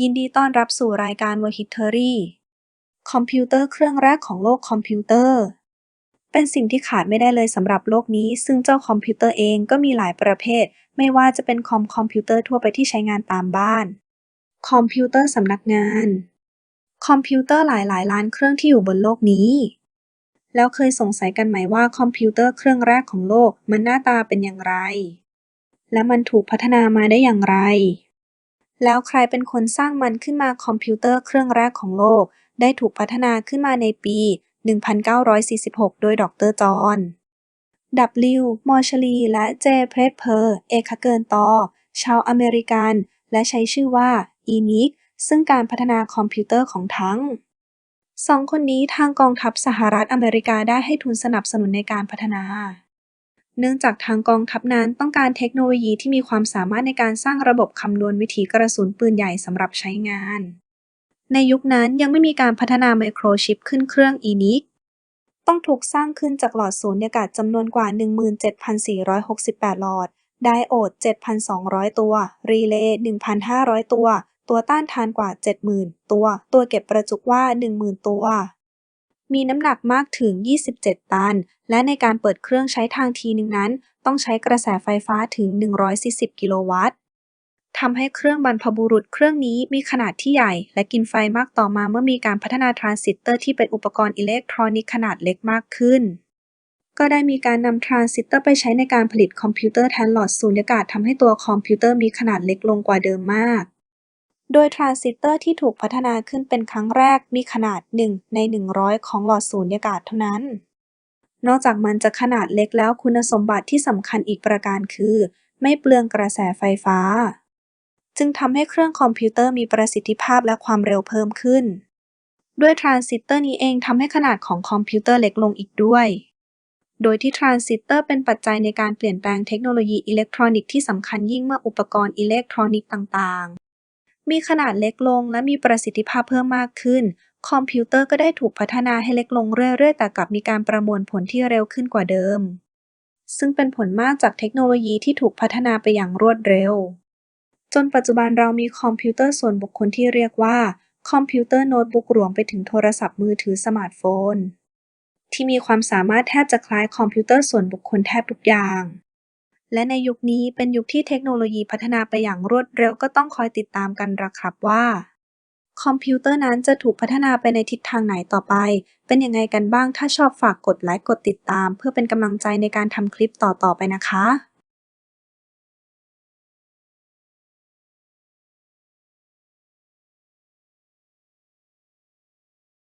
ยินดีต้อนรับสู่รายการ World History คอมพิวเตอร์เครื่องแรกของโลกคอมพิวเตอร์ เป็นสิ่งที่ขาดไม่ได้เลยสำหรับโลกนี้ ซึ่งเจ้าคอมพิวเตอร์เองก็มีหลายประเภท ไม่ว่าจะเป็นคอมคอมพิวเตอร์ทั่วไปที่ใช้งานตามบ้าน คอมพิวเตอร์สำนักงาน คอมพิวเตอร์หลายหลายล้านเครื่องที่อยู่บนโลกนี้ แล้วเคยสงสัยกันไหมว่าคอมพิวเตอร์เครื่องแรกของโลกมันหน้าตาเป็นอย่างไร และมันถูกพัฒนามาได้อย่างไร แล้วใครเป็นคนสร้างมันขึ้นมาคอมพิวเตอร์เครื่องแรกของโลก ได้ถูกพัฒนาขึ้นมาในปี 1946 โดยดรจอห์น W. มอร์ชลี และ J. เพรสเพอร์ เอกเกินตอ ชาวอเมริกัน และใช้ชื่อว่า ENIAC ซึ่งการพัฒนาคอมพิวเตอร์ของทั้งสองคนนี้ทางกองทัพสหรัฐอเมริกาได้ให้ทุนสนับสนุนในการพัฒนา เนื่องจากทางกองทัพนั้นต้องการเทคโนโลยีที่มีความสามารถในการสร้างระบบคำนวณวิถีกระสุนปืนใหญ่สำหรับใช้งาน ในยุคนั้นยังไม่มีการพัฒนาไมโครชิปขึ้นเครื่อง ENIAC ต้องถูกสร้างขึ้นจากหลอดสูญญากาศจำนวนกว่า 17,468 หลอด ไดโอด 7,200 ตัว รีเลย์ 1,500 ตัว ตัวต้านทานกว่า 70,000 ตัว ตัวเก็บประจุว่า 10,000 ตัว มีน้ำหนักมากถึง 27 ตัน และในการเปิดเครื่องใช้ทางทีนึงนั้น ต้องใช้กระแสไฟฟ้าถึง 140 กิโลวัตต์ทำให้เครื่องบรรพบุรุษเครื่องนี้มีขนาดที่ใหญ่ และกินไฟมากต่อมาเมื่อมีการพัฒนาทรานซิสเตอร์ที่เป็นอุปกรณ์อิเล็กทรอนิกส์ขนาดเล็กมากขึ้น ก็ได้มีการนำทรานซิสเตอร์ไปใช้ในการผลิตคอมพิวเตอร์แทนหลอดสูญญากาศทำให้ตัวคอมพิวเตอร์มีขนาดเล็กลงกว่าเดิมมาก โดยทรานซิสเตอร์ที่ถูกพัฒนาขึ้นเป็นครั้งแรกมีขนาด 1 ใน 100 ของหลอดสูญญากาศเท่านั้น นอกจากมันจะขนาดเล็กแล้วคุณสมบัติที่สำคัญอีกประการคือ ไม่เปลืองกระแสไฟฟ้า จึงทำให้เครื่องคอมพิวเตอร์มีประสิทธิภาพและความเร็วเพิ่มขึ้น ด้วยทรานซิสเตอร์นี้เองทำให้ขนาดของคอมพิวเตอร์เล็กลงอีกด้วยโดยที่ทรานซิสเตอร์เป็นปัจจัยในการเปลี่ยนแปลงเทคโนโลยีอิเล็กทรอนิกส์ที่สำคัญยิ่งเมื่ออุปกรณ์อิเล็กทรอนิกส์ต่าง มีขนาดเล็กลงและมีประสิทธิภาพเพิ่มมากขึ้น คอมพิวเตอร์ก็ได้ถูกพัฒนาให้เล็กลงเรื่อยๆ แต่กลับมีการประมวลผลที่เร็วขึ้นกว่าเดิม ซึ่งเป็นผลมากจากเทคโนโลยีที่ถูกพัฒนาไปอย่างรวดเร็ว จนปัจจุบันเรามีคอมพิวเตอร์ส่วนบุคคลที่เรียกว่าคอมพิวเตอร์โน้ตบุ๊กรวมไปถึงโทรศัพท์มือถือสมาร์ทโฟน ที่มีความสามารถแทบจะคล้ายคอมพิวเตอร์ส่วนบุคคลแทบทุกอย่าง และในยุคนี้เป็นยุคที่เทคโนโลยีพัฒนาไปอย่างรวดเร็วก็ต้องคอยติดตามกันระครับว่า คอมพิวเตอร์นั้นจะถูกพัฒนาไปในทิศทางไหนต่อไป เป็นยังไงกันบ้างถ้าชอบฝากกดไลค์กดติดตาม เพื่อเป็นกำลังใจในการทำคลิปต่อๆไปนะคะ